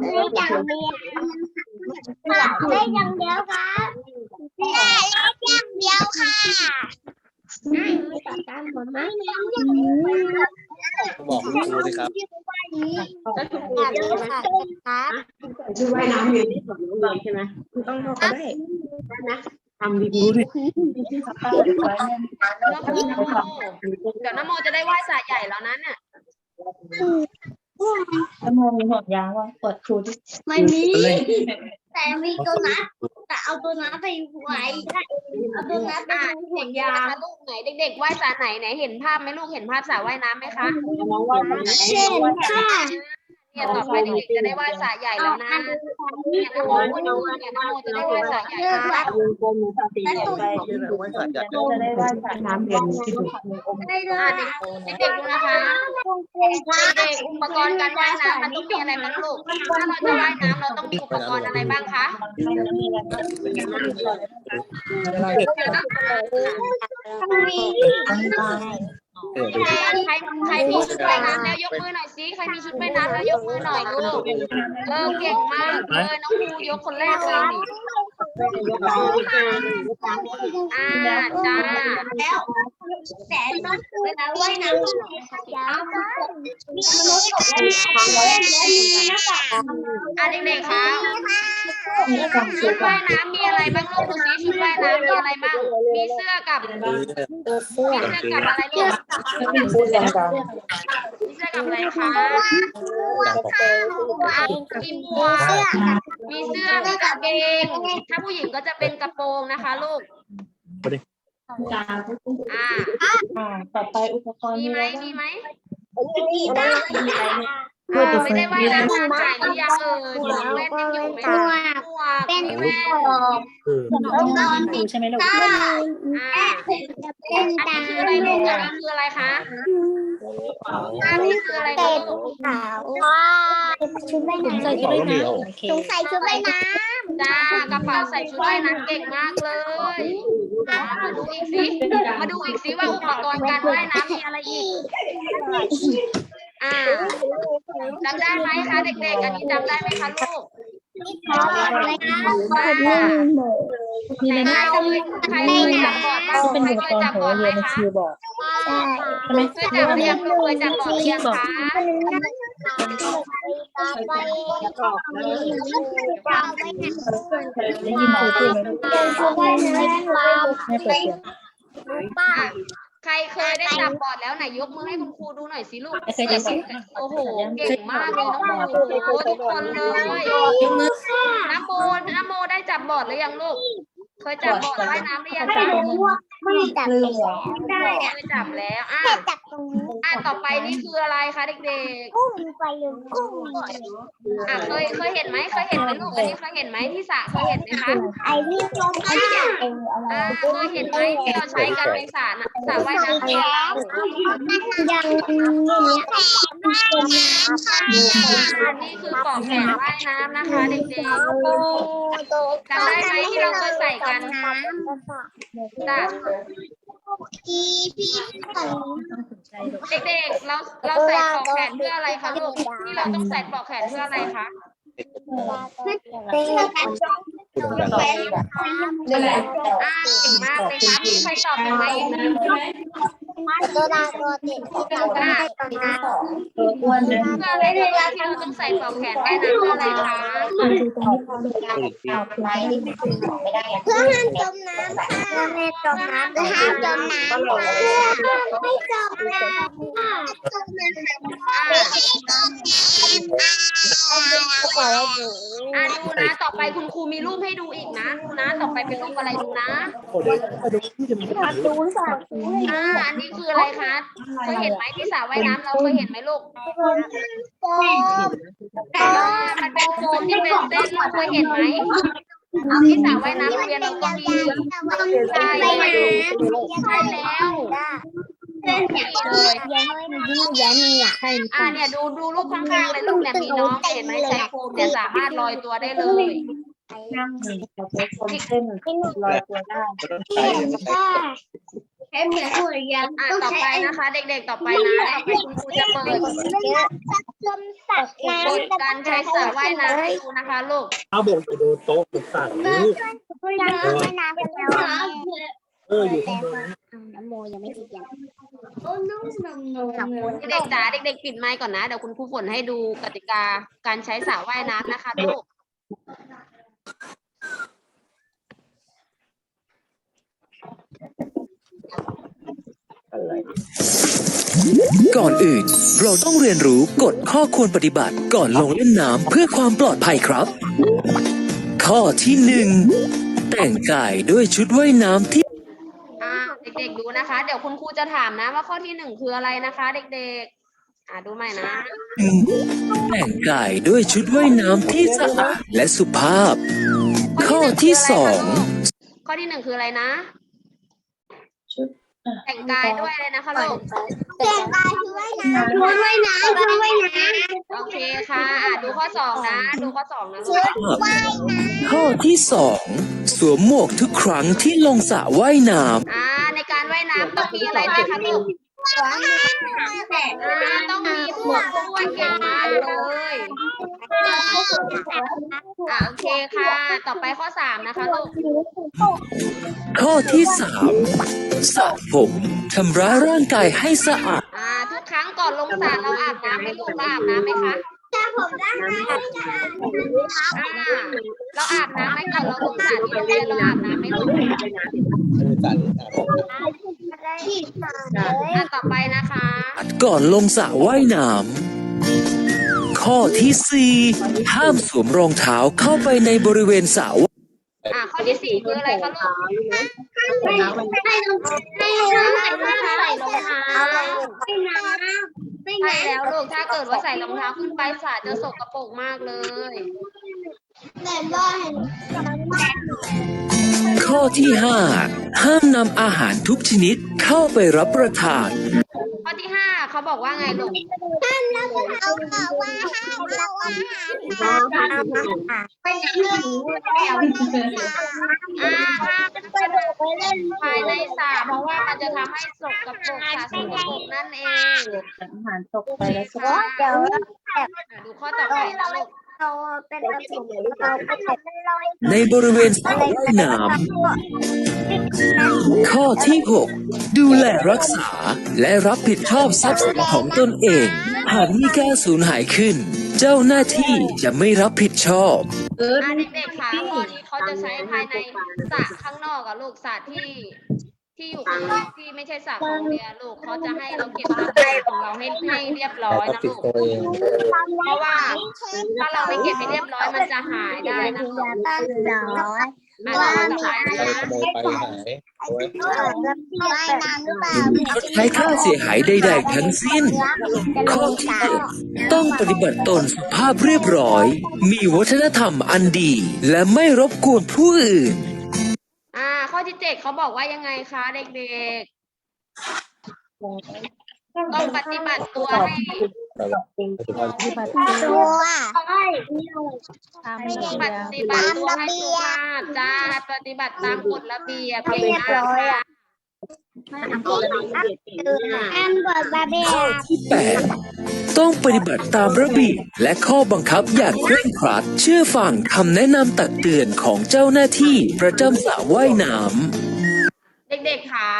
อย่างเดียวได้อย่างเดียวครับได้อย่างเดียวค่ะตามผมไหมบอกคุณครูสิครับก็ถูกอย่างเดียวค่ะครับชื่ว่ายน้ำอยู่ที่ฝั่งนู้นเลยใช่ไหมคือต้องเข้าก็ได้นะทำดีๆดิเดี๋ยวน้ำโมจะได้ไหว้สระใหญ่แล้วนะเนี่ย น้ำมมีห่วงยางว่าเปิดครูที่ไม่มีแต่มีตัวนัดแต่เอาตัวนัดไปไว้เอาตัวนัดไปอะห่วเห็งนยายางลูกไหนเด็กๆไหว้สระไหนไหนเห็นภาพไหมลูกเห็นภาพสระว่ายน้ำไหมคะน้องว่าตรงไหนเช่นค่ะ เนี่ยต่อไปเด็กๆจะได้ไหว้สระใหญ่แล้วนะเนี่ยน้ำโมก็ดูเนี่ยน้ำโมจะได้ไหว้สระใหญ่แล้ววงกลมหรือสติใหญ่ไปชื่ออะไรว่าสัตว์ใหญ่จะได้ไหว้สระน้ำเย็นที่ถูกได้เลอะยเด็กๆดูนะคะเด็กๆอุปกรณ์การว่ายน้ำมันต้องมีอะไรบ้างลูกถ้าเราจะว่ายน้ำเราต้องมีอุปกรณ์อะไรบ้างคะมีเออดูดิ ใครใครมีชุดว่ายน้ำแล้วยกมือหน่อยสิใครมีชุดว่ายน้ำแล้วยกมือหน่อยลูกเออเก่งมากเลยน้องภูยกคนแรกเลยนี่อ่าจ้าแล้วแต่เวลาว่ายน้ำยาวมีมนุษย์ของเล่นและมีหน้ากากอะเด็กๆคะชุดว่ายน้ำมีอะไรบ้างลูกดูสิชุดว่ายน้ำมีอะไรบ้างมีเสื้อกับมือเนี่ยมีเสื้อกับอะไรลูกพูดกันกันมีเสื้อกับอะไรคะดังออกอะมีหมวก มีเสื้อมีกางเกง ถ้าผู้หญิงก็จะเป็นกระโปรงนะคะลูกอ่าอ่าต่อไปอุปกรณ์มีมีไหมอะไรบ้างมีไหมมีบ้างอ่าไม่ได้ว่ายน้ำนานจ่ายหรือยังเออยังเล่นยังอยู่ไหมคะหมวกเป็นแว่นเออแล้วก็ครูใช่ไหมลูกตาอ่าเป็นอันตานี้คืออะไรลูกอันนี้คืออะไรคะ อันนี้คืออะไรเป็ลูนกขาวว้าชุดว่ายถุงน้ำใส่ชุดว่ายน้ำโอเคถุงใส่ชุดว่ายน้จ้ากระเป๋าใส่ชุดว่ายน้ำเก่งมากเลยอ่ามาดูอีกสิมาดูอีกสิว่าอุปกรณ์การว่ายน้ำมีอะไรอีกอ่าจำได้ไหมคะเด็กๆ อันนี้จำได้ไหมคะลูกำขอเลยนะว่ามีอะไรใครนะเคยใครเคยจับบอร์ดบ้างเป็นใครอุปเคกยรจัณ์บของบอร์ดไหมเรียนในคะคิวบอก ใช่ใช่ไหมเคยจับหรือยังลูกเคยจับบอร์ดหรือยังคะต่อไปได้ยินครูพูดไหมลูกเดินชุดว่ายน้ำไม่เปิดเสียงป้าอะใครเคยได้จับบอร์ดแล้วไหนยกมือให้คุณครูดูหน่อยสิลูกไม่เคยจับบอกโอ้โห เก่งมากเลยน้องโมโอ้ทุกคนเลยน้ำโมน้ำโมได้จับบอร์ดหรือยังลูก เคยจับบอร์ดว่ายน้ำหรือยังคะ ไม่จับแล้วได้เคยจับแล้วอะแค่จับตรงนี้อะต่อไปนี่คืออะไรคะเด็กกุ้งไปเลยกุ้งๆอะเคยเคยเห็นไหมเคยเห็นไหมลูกอันนี้เคยเห็นไหมที่สระเคยเห็นไหมคะไอ้นี่จมน้ำเอออะไรอ่าเคยเห็นไหมที่เราใช้กันในสระน่ะสระว่ายน้ำเนี่ยยังอย่างเงี้ยจมน้ำอันนี้คือปลอกแขนว่ายน้ำนะคะเด็กโตโตๆจำได้ไหมที่เราเคยใส่กันน้จ้ะพี่พี่ใส่เด็กๆ เราเราใส่ปลอกแขนเพื่ออะไรคะลูกที่เราต้องใส่ปลอกแขนเพื่ออะไรคะเต้นคุณดังอ่าเก่งมากเลยค่ะมีใครตอบยังไงอีกไหมตัวดาตัวติดตัวดาตัวน้ำตัวอ้วนนะเพื่ออะไรเด็กๆที่เราต้องใส่ปอกแขนว่ายน้ำเพื่ออะไรคะเพื่อห้ามจมน้ำค่ะเพื่อไม่จมน้ำเพื่อห้ามจมน้ำค่ะไม่จมน้ำค่ะจมน้ำอ่าค่ะอ่าดูนะต่อไปคุณครูมีรูปให้ดูอีกนะดูนะต่อไปเป็นรูปอะไรดูนะโอ้เดี๋ยวมาดูที่จะมีปัญหาดูสาวอ่าอันนี้คืออะไรคะเคยเห็นไหมที่สระว่ายน้ำเราเคยเห็นไหมลูกโตอ่ามันเป็นโฟมที่เป็นเส้นลูกเคยเห็นไหมที่สระว่ายน้ำโรงเรียนเราก็มีใช่ใช่ใช่แล้วเป็นอย่างเลยยังไม่มียังมีอะอ่าเนี่ยดูดูรูปข้างๆเลยลูกเนี่ยมีน้องเห็นไหมใช้โฟมเนี่ยสามารถลอยตัวได้เลย นั่งหนึ่งเราใช้คนเส้นลอยตัวได้ก็ต้องใช้เนี่ยไม่ใช้ใช้เหมือนหัวยันอะต่อไปนะคะ เด็กๆ ต่อไปนะต่อไปคุณครูจะเปิดลมสัตว์น้กฎการใช้สระว่ายน้ำให้ดูนะคะลูกเอาบงไปโดนโต๊ะสั่งลูกำน้ำไม่น้ำกันแล้วเอออยู่ข้างบนน้ำโมยังไม่ติดยังเด็กๆจ๋าเด็กๆ ปิดไมค์ก่อนนะเดี๋ยวคุณครูฝนให้ดูกติกาการใช้สระว่ายน้ำนะคะลูก ก่อนอื่น เราต้องเรียนรู้กฎข้อควรปฏิบัติก่อนลงเล่นน้ำเพื่อความปลอดภัยครับ ข้อที่หนึ่งแต่งกายด้วยชุดว่ายน้ำที่อ่าเด็กๆดูนะคะ เดี๋ยวคุณครูจะถามนะว่าข้อที่หนึ่งคืออะไรนะคะ เด็กๆ อ่าดูใหม่นะ แต่งกายด้วยชุดว่ายน้ำที่สะอาดและสุภาพ ข้อที่สองข้อที่หนึ่งคืออะไรนะ แต่งกายด้วยอะไรนะคะลูกเปลี่ยนกายคือว่ายน้ำคือว่ายน้ำคือว่ายน้ำโอเคค่ะอะ ดูข้อสองนะ ดูข้อสองนะลูกว่ายน้ข้อที่สองสวมหมวกทุกครั้งที่ลงสระว่ายน้อ่าในการว่ายน้ำต้องมีอะไรนะคะลูกำสวม แต่อ่าต้องมีหมวกด้วยเก่งมากเลยอ่าโอเคค่ะ ต่อไปข้อสามนะคะลูกำข้อที่สามสระผมชำระร่างกายให้สะอาด อ่า ทุกครั้งก่อนลงสระเราอาบน้ำไหมลูกเราอาบน้ำไหมคะ ถ้าผมได้ไหมอ่าเราอาบน้ำไหมก่อนเราลงสระที่โรงเรียนเราอาบน้ำไหมลูกไม่ได้จัดอะผมที่สามเลยอ่าต่อไปนะคะ ก่อนลงสระว่ายน้ำข้อที่สี่ห้ามสวมรองเท้าเข้าไปในบริเวณสระว่ายอ่าข้อที่สี่คืออะไรคะลูกห้ลงให้ลงให้ลงใส่รองเท้าใส่รองเท้าให้น้ำ ให้ใช่น้แล้วลูกถ้าเกิดว่าใส่รองเท้าขึ้นไปสระจะสกปรกมากเลยำแต่ว่าเห็นข้อที่ห้าห้ามนำอาหารทุกชนิดเข้าไปรับประทานข้อที่ห้า เขาบอกว่าไงลูกท่านเราเอาเอาว่าห้ามเอาอาหารมาไปเรื่องแล้วอ่าห้ามกระโดดไปเล่นภายในสระเพราะว่ามันจะทำให้สกปรกสระสกปรกนั่นเองอาหารตกไปแล้วค่ะเดี๋ยวดูข้อต่อไปนะลูก เราเป็นระบบเราเป็นรอยในบริเวณสระว่ายน้ำข้อที่ 6 ดูแลรักษาและรับผิดชอบทรัพย์สินของตนเอง หากมีการสูญหายขึ้น เจ้าหน้าที่จะไม่รับผิดชอบเอออ่าเด็กๆค่ะข้อนี้เขาจะใช้ภายในสระข้างนอกอะลูกสระที่ ที่อยู่ข้างนอกที่ไม่ใช่สระของเรียนลูกเขาจะให้เราเก็บทรัพย์สินของเราให้ให้เรียบร้อยนะลูกเพราะว่าถ้าเราไม่เก็บให้เรียบร้อยมันจะหายได้นะลูกตั้งร้อยอ่าต่อไปนะใครคะขโมยไปหายโอ้ยว่ายน้ำหรือเปล่าใช้ค่าเสียหายใดๆทั้งสิ้น ข้อที่ต้องปฏิบัติตนสุภาพเรียบร้อย มีวัฒนธรรมอันดี และไม่รบกวนผู้อื่น ที่เจ็ดเขาบอกว่ายังไงคะเด็กๆ ต้องปฏิบัติตัวให้แต่ว่าปัจจุบันปฏิบัติตัว ตามต้ระองเบีปยบฏิบัติตัวให้สุภาพจ้าปฏิบัติตามกฎระเบียบเก่งมากค่ะ แอมบอดบาเบียข้อที่8 ต้องปฏิบัติตามระเบียบและข้อบังคับอย่างเคร่งครัด เชื่อฟังคำแนะนำตักเตือนของเจ้าหน้าที่ประจำสระว่ายน้เด็กๆค่ะ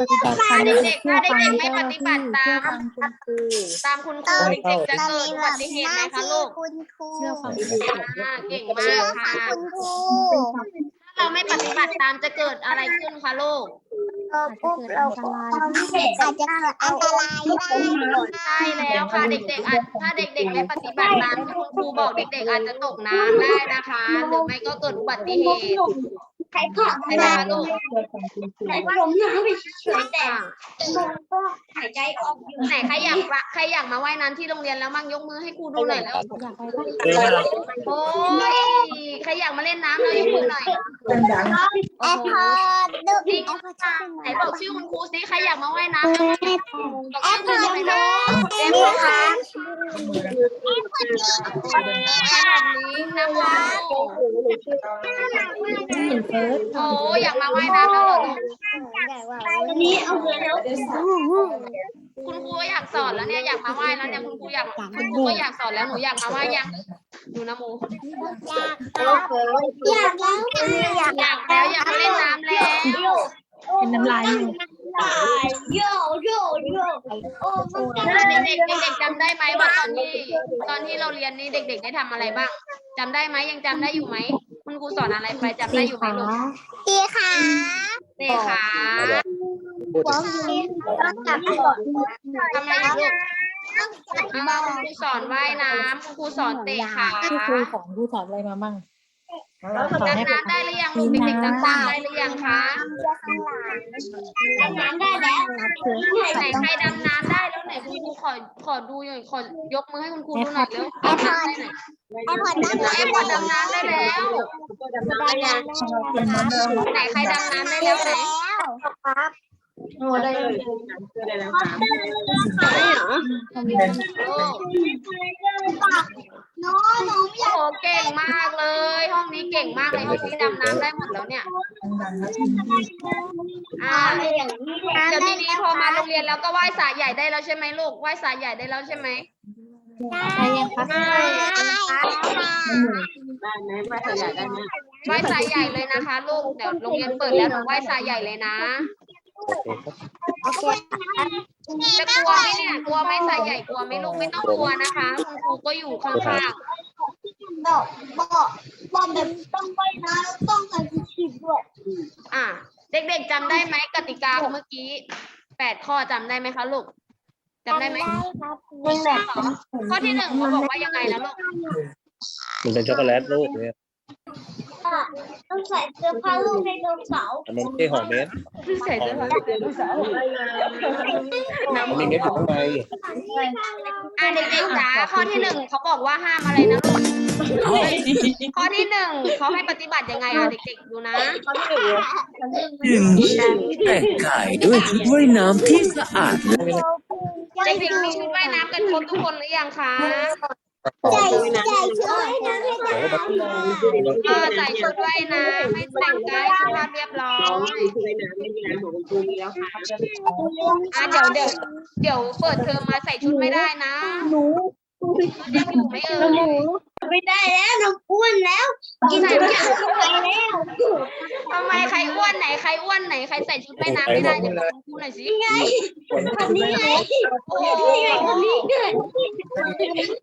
ปฏิบัติตามเด็กๆถ้าเด็กๆไม่ปฏิบัติตาม ตามคุณครูเด็กๆจะเกิดอุบัติเหตุไหมคะลูกคุณครูเชื่อฟังอ่าเก่งมาเชื่อกฟัค่ะงคุณครู ถ้าเราไม่ปฏิบัติตามจะเกิดอะไรขึ้นคะลูก เราปุ๊บเราก็อาจจะเกิดอันตรายได้ใช่แล้วค่ะเด็กๆอาจถ้าเด็กๆไม่ปฏิบัติตามที่คุณครูบอกเด็ก ๆ อาจจะตกน้ำได้นะคะ หรือไม่ก็เกิดอุบัติเหตุใครผ่านใช่ไหมคะลูกแต่ล้มน้ำไปเฉยแต่ลมก็หายใจออกอยู่ไหนใครอยากใครอยากมาว่ายน้ำที่โรงเรียนแล้วมั่งยกมือให้ครูดูหน่อยแล้วโอ้ อยากมาเล่นน้ำแล้วยกมือหน่อยแอร์พอร์ตดูจริงแอร์พอร์ตค่ะไหนบอกชื่อคุณครูสิใครอยากมาว่ายน้ำบอกแอชื่อร์พคุอณร์ครูตหน่อยดูนะเอ็มนี่ค่ะค่ะแบบนี้นะคะไม่เห็นเคยโอ้อยากมาว่ายน้ำแล้วเหรอลูกนี่เอาเงินแล้ว คุณครูก็อยากสอนแล้วเนี่ยอยากมาว่ายแล้วเนี่ยคุณครูอยากคุณครูก็อยากสอนแล้วหนูอยากมาว่ายยังหนูนะโมอยากแล้วอยากอยากแล้วอยากมาเล่นน้ำแล้วเป็นน้ำลายอยู่โยโยโยโอ้มันจะอะเด็กๆเด็กๆจำได้ไหมว่าตอนที่ตอนที่เราเรียนนี่เด็ก ๆ ได้ทำอะไรบ้างจำได้ไหมยังจำได้อยู่ไหมคุณครูสอนอะไรไปจำได้อยู่ไหมลูกตีขาเตะขา พูดผมยืนต้องจับก่อนทำอะไรอยู่ลูกอะคุณครูสอนว่ายน้ำคุณครูสอนเตะขาที่ครูสอนครูสอนอะไรมามั่งเราสอนให้ดำน้ำได้หรือยังลูกเด็กๆดำน้ำได้หรือยังคะทำงานได้แล้วไหนใครดำน้ำได้แล้วไหนคุณครูขอขอดูหน่อยขอยกมือให้คุณครูดูหน่อยเร็วดำน้ำได้ไหนไอพอดนั่งไอ้พอดำน้ำได้แล้วก็ดำน้ำได้ยังไหนใครดำน้ำได้แล้วไหนครับ โอ้ได้เลยได้แล้วครับโอ้หนูหนูอยากโหเก่งมากเลย ห้องนี้เก่งมากเลยห้องนี้ดำน้ำได้หมดแล้วเนี่ยอ่าไปอย่างนี้เดี๋ยวทีนี้พอมาโรงเรียนแล้วก็ไหว้สระใหญ่ได้แล้วใช่ไหมลูกไหว้สระใหญ่ได้แล้วใช่ไหมได้ยังคะได้ได้ไหมไม่ขยายได้ไหมไหว้สระใหญ่เลยนะคะ ลูกเดี๋ยวโรงเรียนเปิดแล้วหนูไหว้สระใหญ่เลยนะ โอเคครับโอเคจะกลัวไหมเนี่ยกลัวไหมสระใหญ่กลัวไหมลูกไม่ต้องกลัวนะคะคุณครูก็อยู่ข้างบอกบอกบอกแบบต้องไปนะต้องใส่ชุดสีด้วยๆอะเด็กๆจำได้ไหมกติกาเมื่อกี้แปดข้อจำได้ไหมคะลูกจำได้ไหมครับเป็นแบบข้อที่หนึ่งเขาบอกว่ายังไงนะลูกมันเป็นช็อกโกแลตลูกเนี่ย ต้องใส่เสื้อผ้าลูกไดโนเสาร์แต่มันไม่ใช่หอมเม็ดใส่เสื้อผ้ามันมีเม็ดอยู่ข้างในอะเด็กๆจ๋าข้อที่หนึ่งเขาบอกว่าห้ามอะไรนะลูกข้อที่หนึ่งเขาให้ปฏิบัติยังไงอะเด็กๆดูนะ หนึ่งแต่งกายด้วยชุดว่ายน้ำที่สะอาดและเด็กๆมีชุดว่ายน้ำกันครบทุกคนหรือยังคะ ใจใจช่วยนะให้เดี๋ยวก็มาเออใส่ชุดว่ายน้ำให้แต่งกายสุภาพเรียบร้อยอะเดี๋ยวเดี๋ยวเดี๋ยวเปิดเทอมมาใส่ชุดไม่ได้นะ ยังอยู่ไหมเอ่ยไม่ได้แล้วน้ำอ้วนแล้ว กินทุกอย่างเข้าไปแล้วทำไมใครอ้วนไหนใครอ้วนไหนใครใส่ชุดว่ายน้ำไม่ได้เดี๋ยวบอกคุณครูหน่อยสิคนนี้ไงโอ้โหนี่ไงคนนี้ด้วยใส่ชุด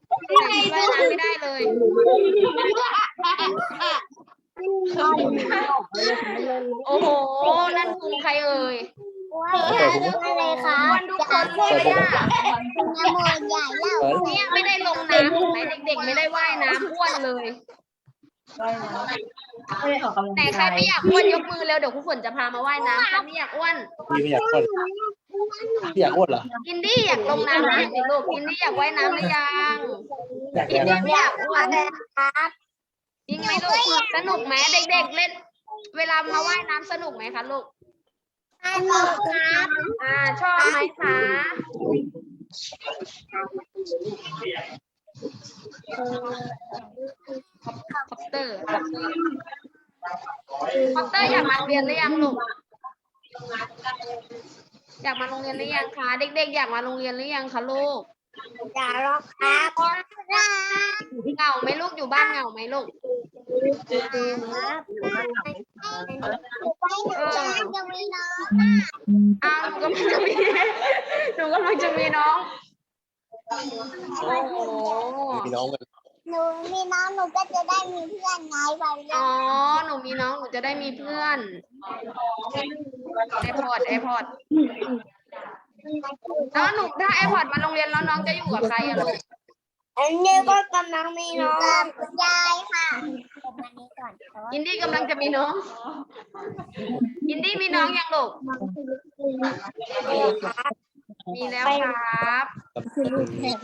ว่ายน้ำไม่ได้เลยโอ้โหนั่นกลุ่มใครเอ่ย อะไรคะอ้วนทุกคนเลยอะน้ำมันใหญ่แล้วเนี่ยไม่ได้ลงน้ำเห็นไหมเด็กๆไม่ได้ว่ายน้ำอ้วนเลย ไม่ได้ออกกำลังไหนใครกายไม่อยากอ้วนยกมือเร็วเดี๋ยวครูฝนจะพามาว่ายน้ำใครไม่อยากอ้วนพี่ไม่อยากอ้วนพี่อยากอ้วนเหรออินดี้อยากลงน้ำหรือยังสิลูกอินดี้อยากว่ายน้ำหรือยังอยากอินแล้ดี้วไม่อยากอ้วนจริงไหมลูกสนุกไหมเด็กๆเล่น เวลามาว่ายน้ำสนุกไหมคะลูก สนุกครับอ่าชอบไหมคะคอปเตอร์คอปเตอร์คอปเตอร์อยากมาเรียนหรือยังลูกอยากมาโรงเรียนหรือยังคะเด็กๆ อยากมาโรงเรียนหรือยังคะลูกอย่ารอครับเหงาไหมลูกอยู่บ้านเหงาไหมลูกจะมีน้ องอ้าวหนูกำลังจะมีหนูกำลังจะมีน้อง โอ้โห พี่น้องกันหนูมีน้องหนูก็จะได้มีเพื่อนไงไปเรียอ๋อหนูมีน้อง หนูจะได้มีเพื่อนไอพอดไอพอดแล้วหนูถ้าไอพอดมาโรงเรียนแล้วน้องจะอยู่กับใครอะลูก อันนี้ก็กำลังมีน้องกับคุณยายค่ะมานี้ก่อนอินดี้กำลังจะมีน้องอินดี้มีน้องยังลูก มีแล้วครับ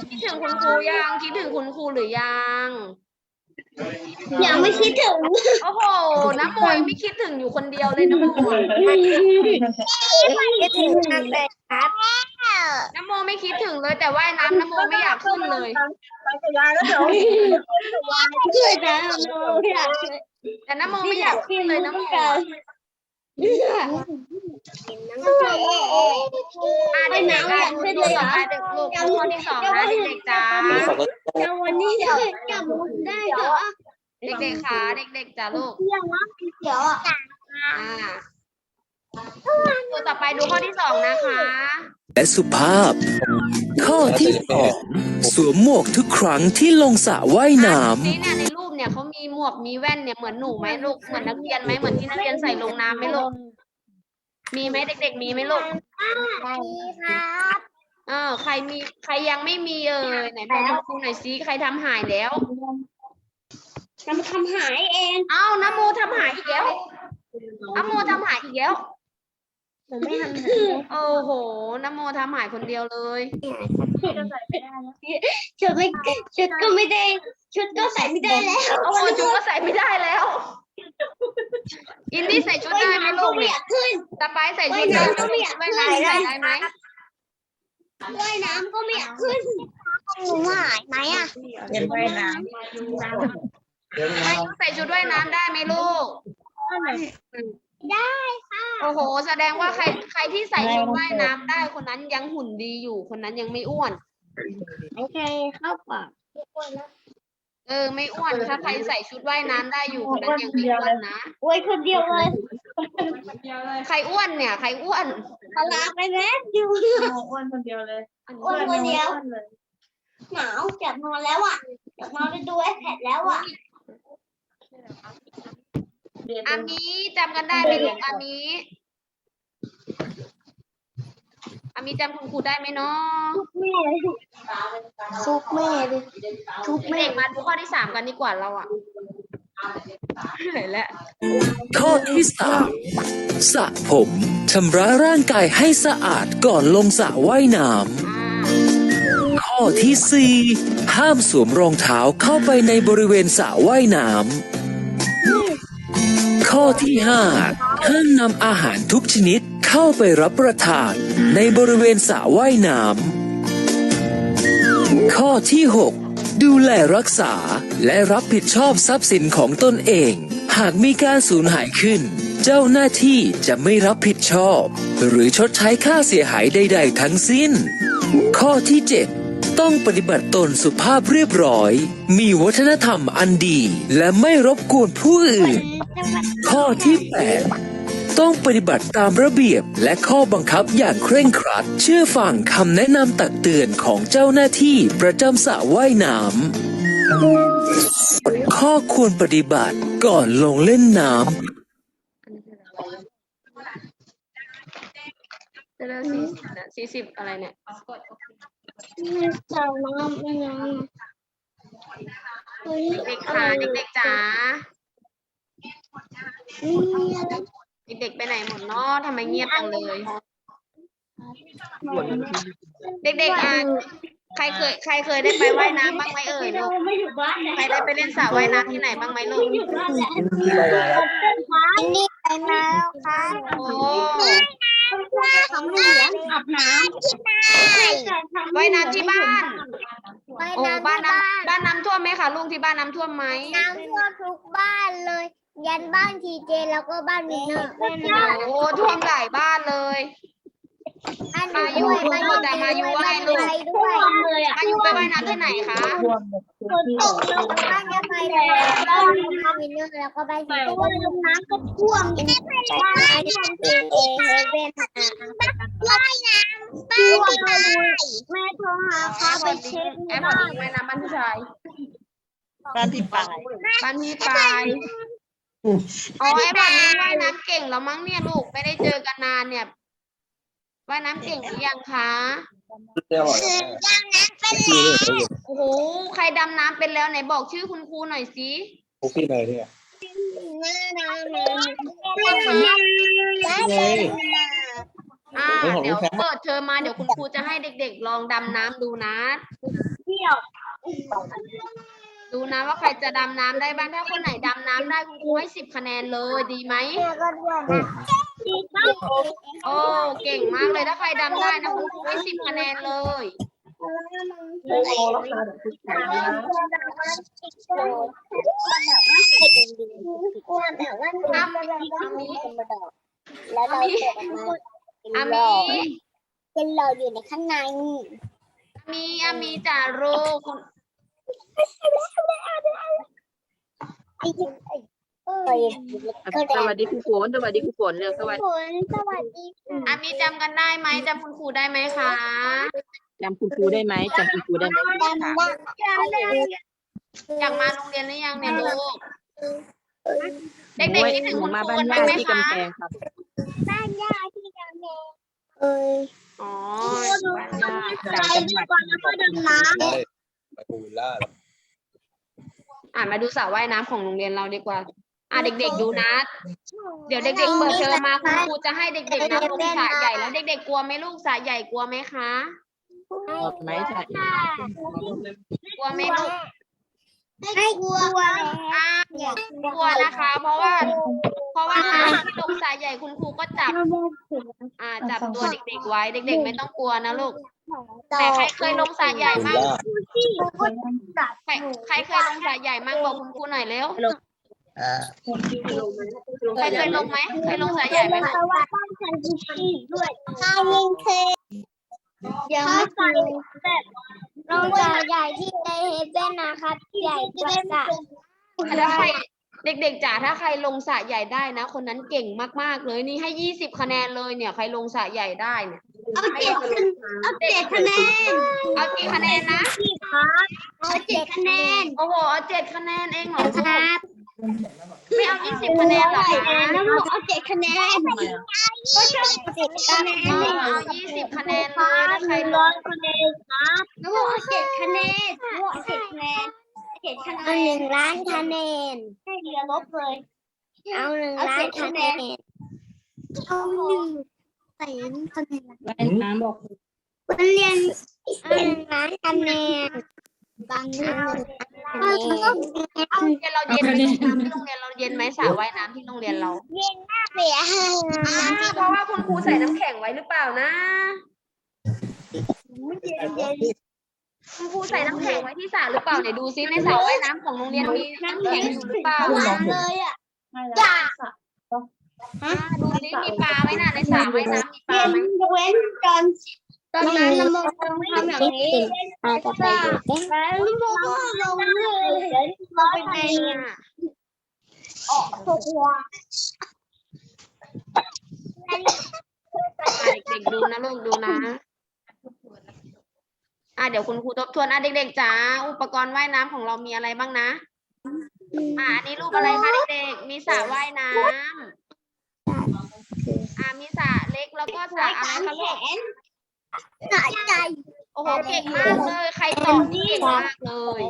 คิดถึงคุณครูยังคิดถึงคุณครูหรือยัง ยังไม่คิดถึงโอ้โหน้ำมวยไม่คิดถึงอยู่คนเดียวเลยน้ำมวยคิดถึงมากเลยครับน้ำโมไม่คิดถึงเลยแต่ว่ายน้ำน้ำโมไม่อยากขึ้นเลยไปขยายแล้วเดี๋ยวช่วยนะหนูอยากช่วยแต่น้ำโมไม่อยากขึ้นเลยน้ำโม อะเด็กๆอะดูดูต่อไปเด็กลูกดูข้อที่สองนะเด็กๆจ้ามีสองก็วันนี้จะจับมุกได้เหรอเด็กๆค่ะเด็กๆจ้าลูกเดี๋ยวเดี๋ยวอ่าดูต่อไปดูข้อที่สองนะคะ และสุภาพ ข้อที่สองสวมหมวกทุกครั้งที่ลงสระว่ายน้นี่ เนี่ยในรูปเนี่ยเขามีหมวกมีแว่นเนี่ยเหมือนหนูไหมลูกเหมือนนักเรียนไหมเหมือนที่นักเรียนใส่ลงน้ำไหมลูกมีไหมเด็ก ๆ มีไหมลูกดีครับเออใครมีใครยังไม่มีเอ่ยไหนบอกคุณครูหน่อยซิใครทำหายแล้วจะมาทำหายเองเอ้าน้ำโมทำหายอีกแล้วน้ำโมทำหายอีกแล้วผมไม่ทำหายโอ้โหน้ำโมทำหายคนเดียวเลย ชุดไม่ชุดก็ไม่ได้ ชุดก็ใส่ไม่ได้แล้วโอ้โหจุกก็ใส่ไม่ได้แล้ว อินดี้ใส่ชุดได้ไหมลูกไม่ยขึ้นตาไปใส่ชุดได้ไหมไม่อยากไม่ได้ใส่ได้ไหมว่ายน้ำก็ไม่อยากขึ้นหนูหายไหมอะเรียนว่ายน้เดี๋ยวไม่ใส่ชุดว่ายน้ำได้ไหมลูก ได้ค่ะ โอ้โห แสดงว่าใครใครที่ใส่ชุดว่ายน้ำได้คนนั้นยังหุ่นดีอยู่ คนนั้นยังไม่อ้วน โอเคเข้าปากเออ ไม่อ้วนถ้าใครใส่ชุดว่ายน้ำได้อยู่คนนั้นยังไม่อ้วนนะ โอ้ยคนเดียวเลยใครอ้วนเนี่ย ใครอ้วน ปลาไปแม่อยู่ำอ้วนคนเดียวเลยอ้วนคนเดียว หนาวจับนอนแล้วอะจับนอนไปดูไอแพดแล้วอะ อันนี้จำกันได้ไหมลูกอันนี้อันนี้จำคุณครูได้ไหมเนาะแม่เลยซุปแม่เลยซุปแม่เด็กมาดูข้อที่สามกันดีกว่าเราอะเหนื่อยแล้วำข้อที่สามสระผมชำระร่างกายให้สะอาดก่อนลงสระว่ายน้อ่าำข้อที่สี่ห้ามสวมรองเท้าเข้าไปในบริเวณสระว่ายน้ำ ข้อที่ห้าห้ามนำอาหารทุกชนิดเข้าไปรับประทานในบริเวณสระว่ายน้ำข้อที่หกดูแลรักษาและรับผิดชอบทรัพย์สินของตนเอง หากมีการสูญหายขึ้น เจ้าหน้าที่จะไม่รับผิดชอบ หรือชดใช้ค่าเสียหายใด ๆ ทั้งสิ้น ข้อที่ 7 ต้องปฏิบัติตนสุภาพเรียบร้อย มีวัฒนธรรมอันดี และไม่รบกวนผู้อื่น ข้อที่ 8 ต้องปฏิบัติตามระเบียบและข้อบังคับอย่างเคร่งครัด เชื่อฟังคำแนะนำตักเตือนของเจ้าหน้าที่ประจำสระว่ายน้ำข้อควรปฏิบัติก่อนลงเล่นน้ำสี่สิบนะสี่สิบอะไรเนี่ยจับน้ำไม่น้ำเฮ้ยเด็กค่ะเด็กๆจ๋านี่เด็กๆไปไหนหมดเนาะทำไมเงียบจังเลย เด็กๆอะใครเคยใครเคยได้ไปว่ายน้ำบ้างไหมเอ่ยลูกไม่อยู่บ้านแล้วใครได้ไปเล่นสระว่ายน้ำที่ไหนบ้างไหมลูกอยู่บ้านแล้วที่ไปมาแล้วนี่ไปมาแล้วค่ะโอ้ ของเหลืองอาบน้ำที่บ้านว่ายน้ำที่บ้านว่ายโอ้น้ำบ้านที่น้บ้านำบ้านน้ำท่วมไหมคะลุงที่บ้านน้ำท่วมไหมน้ำท่วมทุกบ้านเลย ยันบ้านทีเจแล้วก็บ้านวินเนอร์โอ้ท่วมหลายบ้านเลย อันนี้ด้วยมาอยู่แต่มาอยู่ว่าไงลูกไปด้วยเลยอะมาอยู่ไปว่ายน้ำที่ไหนคะท่วมหมดทุกที่ตกลงบ้านจะไปแล้วบ้านวินเนอร์แล้วก็บ้านทีเจน้ำก็ท่วมไม่ได้ไปบ้านทีเจเฮเว่นว่ายน้ำบ้านที่บ้านแม่โทรหาเขาไปเช็คแอปพอดีว่ายน้ำบ้านผู้ชายบ้านที่ปลายบ้านพี่ปายอ๋อแอปพอดีว่ายน้ำเก่งแล้วมั้งเนี่ยลูกไม่ได้เจอกันนานเนี่ย ว่ายน้ำเก่งหรือยังคะเรียกว่ายังนั้นเป็นพี่เนี่ยโอ้โหใครดำน้ำเป็นแล้วไหนบอกชื่อคุณครูหน่อยสิพวกพี่เลยเนี่ยหน้าน้ำเลยแล้วเป็นอ่าเดี๋ยวเปิดเทอมมาเดี๋ยวคุณครูจะให้เด็กๆ ลองดำน้ำดูนะเที่ยว ดูนะว่าใครจะดำน้ำได้บ้างถ้าคนไหนดำน้ำได้คุณครูให้สิบคะแนนเลยดีไหมแม่ก็ด้วยนะดีครับโอ้เก่งมากเลยถ้าใครดำได้นะคุณครูให้สิบคะแนนเลยโอ้ราคาแบบทุกแข็งนะเด็กดีกลัวแบบว่าน้ำมันจะมีมาดอกแล้วเราเกิดมาเป็นอาหลมีอดเป็นหลอดอยู่ในข้างในอามีอามีจ่ารูคุณ สวัสดีครูฝนสวัสดีครูฝนเร็วสวัสดีฝนสวัสดีค่ะอามีจำกันได้ไหมจำคุณครูได้ไหมคะจำคุณครูได้ไหมจำคุณครูได้ไหมจำได้จำได้อยากมาโรงเรียนหรือยังเนี่ยลูกเด็กๆคิดถึงหนูคุณมาครูบ้านกันบ้างไหมที่คะกำแพงครับบ้านย่าที่จำเองเอ้ยอ๋อบ้านย่าจากจังหวัดได้ไปปูวิลล่า ออ่ามาดูสระว่ายน้ำของโรงเรียนเราดีกว่า อ่าเด็ก ๆ ดูนะ เดี๋ยวเด็กๆเปิดเทอมมาคุณครูจะให้เด็กๆนะลงสระใหญ่แล้วเด็กๆกลัวไหมลูกสระใหญ่กลัวไหมคะออกไหมจ้ะกลัวไหมลูกไม่กลัวอ่ากลัวนะคะ เพราะว่า เพราะว่าน้ำที่ลงสระใหญ่คุณครูก็จับ อ่าจับตัวเด็กๆไว้เด็ก ๆ ไม่ต้องกลัวนะลูก แต่ใครเคยลงสระใหญ่ปูวิมั่ลงล่า ใครใครเคยลงสระใหญ่มั่งบอกคุณครูหน่อยเร็ว อ่าใครเคยลงไหมเคยลงสระใหญ่ไหมเพราะว่าต้องใช้ชีพด้วยถ้ายิงเคยังไม่ใส่แบบลงจอใหญ่ที่ในเฮเบนนะครับใหญ่กว่าสระถ้าใคร เด็กๆจ๋าถ้าใครลงสระใหญ่ได้นะ คนนั้นเก่งมากๆเลยนี่ให้ยี่สิบคะแนนเลยเนี่ยใครลงสระใหญ่ได้เนี่ยเอาเจ็ดคะเอาเจ็ดคะแนนเอากี่คะแนนนะเอาเจ็ดคะแนนโอ้โหเอาเจ็ดคะแนนเองเหรอคลูกรับไม่เอายี่สิบคะแนนเหรอคะแล้วบอกเอาเจ็ดคะแนนก็ชอบเจ็ดคะแนนเออเอายี่สิบคะแนนเลยถ้าใครลร้องยคะแนนครับแล้วบอกเอาเจ็ดคะแนนบอกเอาเจ็ดคะแนนเจ็ดคะแนนหนึ่งล้านคะแนน ให้เรียนลบเลยเอาหนึ่งล้านคะแนนเอาหนึ่งใส่คะแนนว่ายน้ำบอกมันเรียนหนึ่งล้านคะแนนบางเรื่องคะแนนโรงเรียนเราเย็นไหมที่โรงเรียนเราเย็นไหมสระว่ายน้ำที่โรงเรียนเราเสียให้อ่าเพราะว่าคุณครูใส่น้ำแข็งไว้หรือเปล่านะ คุณครูใส่น้ำแข็งไว้ที่สระหรือเปล่าไหนดูซิในสระว่ายน้ำของโรงเรียนมีน้ำแข็งอยู่หรือเปล่าเลยอะจ้าอ่าดูซิมีปลาไหมน่ะในสระว่ายน้ำมีปลาไหมเว้นตอนตอนนั้นนโมต้องทำอย่างนี้อาจจะไปดูแล้วนโมก็ลงเลยลงไปในอ่าตัวอ่าเด็กๆดูนะลูกดูนะ อ่าเดี๋ยวคุณครูทบทวนอะเด็กๆจ๋าอุปกรณ์ว่ายน้ำของเรามีอะไรบ้างนะ อ่าอันนี้รูปอะไรคะเด็กๆมีสระว่ายน้ำอ่ามีสระเล็กแล้วก็สระอะไรคะลูกหายใจโอ้โหเก่งมากเลย ใครตอบนี่เก่งมากเลย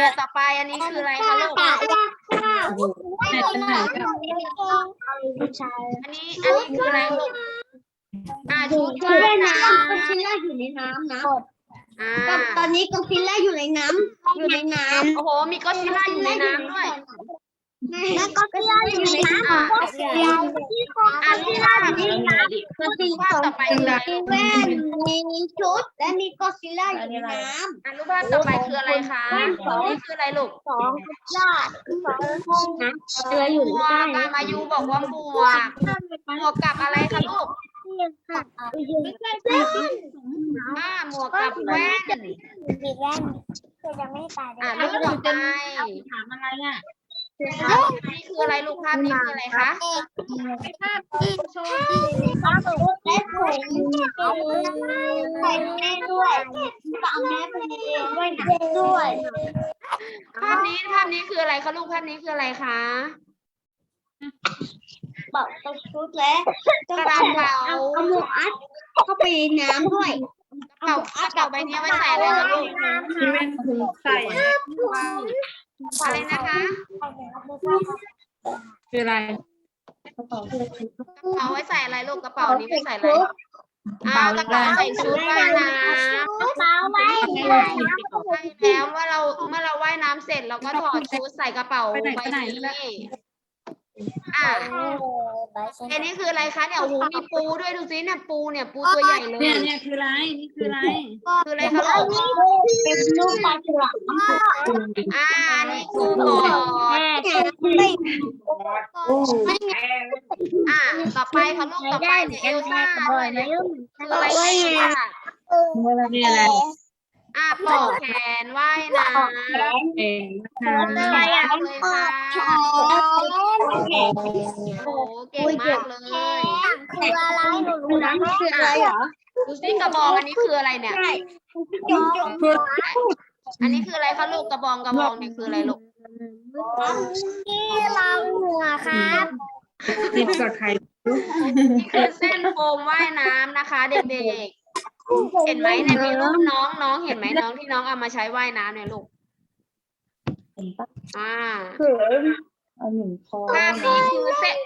อะต่อไปอันนี้คืออะไรคะลูกแม่เป็นไหนอันนี้อันนี้คืออะไรลูกอ่าชุดก็ว่ายได้น้น้ำก็ซิลล่าอยู่ในน้ำนะำอ่าตอนนี้ก็ซิลล่าอยู่ในน้ำอยู่ในน้โอ้โห มีก็อดซิลล่าอยู่ในน้ำด้วยำแล้วก็ซิลล่าอยู่ในน้ำของพวกเราอ่าซิลล่าอยู่ในน้ำก็ซิลภาพต่อไปคืออะไรมีแว่นมีชุด และมีก็ซิลล่าอยู่ในน้ำอ่ารูปภาพต่อไปคืออะไรคะนี่คืออะไรลูกสองยอดสองห้องนะอะไรอยู่หมวกอะมายูบอกว่าหมวกหมวกกับอะไรคะลูก ไม่ใช่แว่นอ่าหมวกกับแว่นมีแว่นก็จะไม่ตายอ่ารูปต่อไปถามอะไรอะนี่คืออะไรลูกภาพนี้คืออะไรคะภาพที่โชว์ที่เขาสุดและถุงเอาใส่แม่ด้วยก็เอาแม่ไปเรียนด้วยนะด้วย ภาพนี้ภาพนี้คืออะไรคะลูกภาพนี้คืออะไรคะ บอกไปชุดแล้วกระเป๋าเอาเอาหมวกอัดเข้าไปในน้ำด้วยกระเป๋ากระเป๋าใบนี้ไว้ใส่อะไรคะลูกที่แม่ถุงใส่อะไรนะคะคืออะไรกระเป๋าไว้ใส่อะไรลูกกระเป๋านี้ไว้ใส่อะไรอ่ากระเป๋าใส่ชุดว่ายน้ำกระเป๋าไว้ใช่แล้วเมื่อเราเมื่อเราว่ายน้ำเสร็จเราก็ถอดชุดใส่กระเป๋าใบนี้ อ่าอันนี้คืออะไรคะเนี่ยโอ้โหมีปูด้วยดูสิเนี่ยปูเนี่ยปูตัวใหญ่เลยเนี่ยเนี่ยคืออะไรนี่คืออะไรคืออะไรคะลูกเป็นรูปปลาฉลามอ่านี่คือบอร์ดอ่าต่อไปค่ะลูกต่อไปเนี่ยเอลซ่าด้วยเนี่ยคืออะไรคะนี่ อะไรอ่าปอกแขนว่ายน้ำเองอะไรอะเลยค่ะโอ้โหเก่งมากเลยคืออะไรหนูรู้นะคืออะไรเหรอดูสิกระบองอันนี้คืออะไรเนี่ยอันนี้คืออะไรคะลูกกระบองกระบองเนี่ยคืออะไรลูกที่เราหัวครับติดกับใครนี่คือเส้นโฟมว่ายน้ำนะคะ เด็กๆ เห็นไหมเนี่ยมีรูปน้องน้องเห็นไหมน้องที่น้องเอามาใช้ว่ายน้ำเนี่ยลูกเห็นปะอ่าเอาหนึ่งคอภาพนี้คือเส้น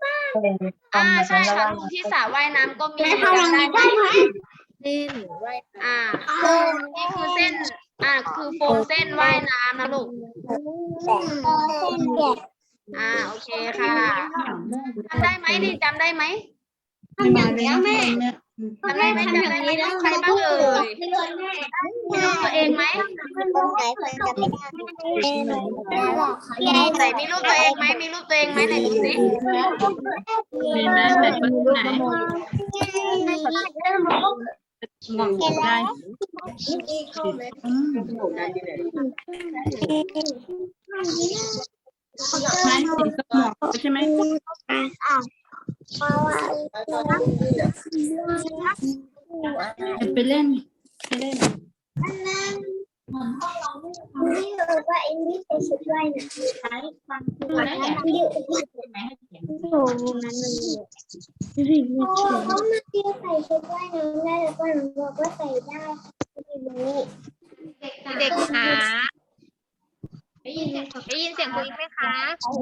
เลยอ่าทำใช่แบบค่ะนั้นลูกที่สระว่ายน้ำก็มีแม่ทำอย่างนี้ได้ไหมอ่านี่คือเส้น อ่าคือโฟมเส้นว่ายน้ำนะลูก อ่าโอเคค่ะจำได้ไหมดิจำได้ไหม ทำอย่างนี้แม่ จำได้ไหมจำได้ไหมน้องใครบ้างเอ่ยมีรูปตัวเองไหมไหนมีรูปตัวเองไหมมีรูปตัวเองไหมไหนดูสิมีไหมไหนคนไหนมองได้ไหมสีสมใช่ไหม ไปเล่นไปเล่นนี่คือว่าไอ้นี่เป็นชุดว่ายน้ำใช้ฟังคืออะไรเนี่ยอยู่อยู่นั้นมันอยู่เขามาเที่ยวใส่ชุดว่ายน้ำได้แล้วก็หนูบอกว่าใส่ได้ไม่รู้เด็กขาได้ยินเสียงได้ยินเสียงคุยไหมคะ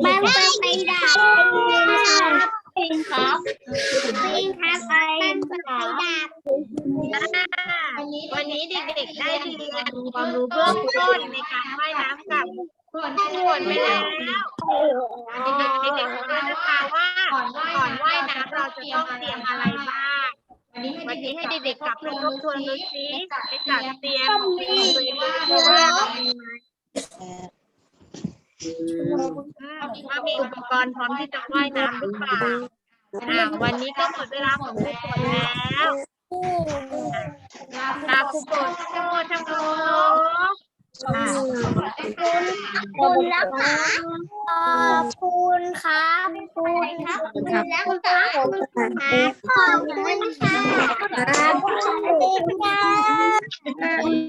มันก็ไปได้เป็นครับป็นครับไปมันก็ไปได้วันนี้เด็กๆได้เรียนความรู้เบื้องต้นในการว่ายน้ำกับทุกคนไปแล้วเด็กๆรู้แล้วนะคะว่าก่อนว่ายน้ำเราจะต้องเตรียมอะไรบ้างวันนี้ให้เด็กๆกลับไปทบทวนดูซิไปจัดเตรียมตัวเองดูว่ามีไหม ว่ามีอุปกรณ์พร้อมที่จะว่ายน้ำหรือเปล่าอ่าวันนี้ก็หมดเวลาของครูฝนแล้วลาครูฝนทั้งหมดทั้งหมดอ่าคุณแล้วค่ะขอบคุณครับคุณครับคุณแล้วครับขอบคุณค่ะขอบคุณค่ะขอบคุณค่ะ